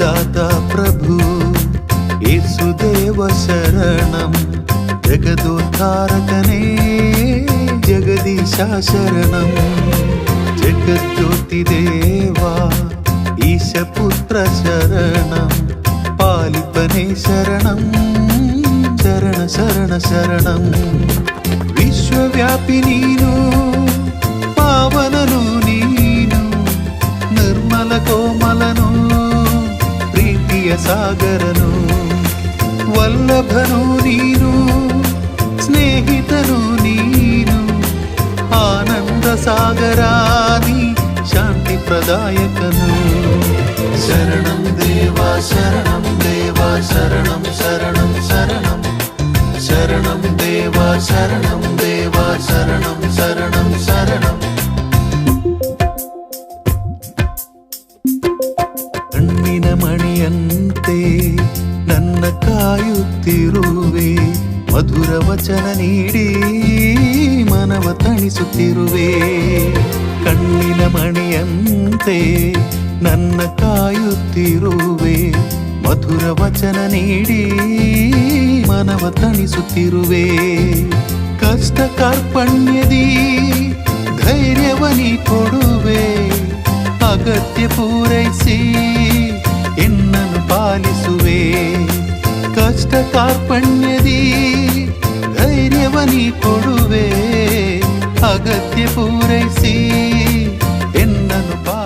दाता प्रभु येसुदेव शरणं जगदोद्धारकने जगदीशा शरणं जगज्योतिदेवा ईशपुत्र शरणं पालिपने शरणं शरण शरण शरणं विश्वव्यापिनीनो ಸಾಗರನು ವಲ್ಲಭನು ನೀನು ಸ್ನೇಹಿತನು ನೀನು ಆನಂದ ಸಾಗರಾನಿ ಶಾಂತಿ ಪ್ರದಾಯಕನು ಶರಣಂ ದೇವ ಶರಣಂ ದೇವ ಶರಣಂ ಶರಣಂ ಶರಣಂ ಶರಣಂ ದೇವ ಶರಣಂ ದೇವ ಶರಣಂ ಶರಣಂ ಶರಣಂ ಮಣಿಯಂತೆ ನನ್ನ ಕಾಯುತ್ತಿರುವೆ, ಮಧುರ ವಚನ ನೀಡಿ, ಮನವ ತಣಿಸುತ್ತಿರುವೆ. ಕಣ್ಣಿನ ಮಣಿಯಂತೆ ನನ್ನ ಕಾಯುತ್ತಿರುವೆ, ಮಧುರ ವಚನ ನೀಡಿ, ಮನವ ತಣಿಸುತ್ತಿರುವೆ. ಕಷ್ಟ ಕಾರ್ಪಣ್ಯದಿ ಧೈರ್ಯವನಿ ಕೊಡುವೆ, ಅಗತ್ಯ ಪೂರೈಸಿ ಕಷ್ಟ ಕಾರ್ಪಣ್ಯದಿ ಧೈರ್ಯವ ನೀ ಕೊಡುವೆ ಅಗತ್ಯ ಪೂರೈಸಿ ಎನ್ನನು ಪಾ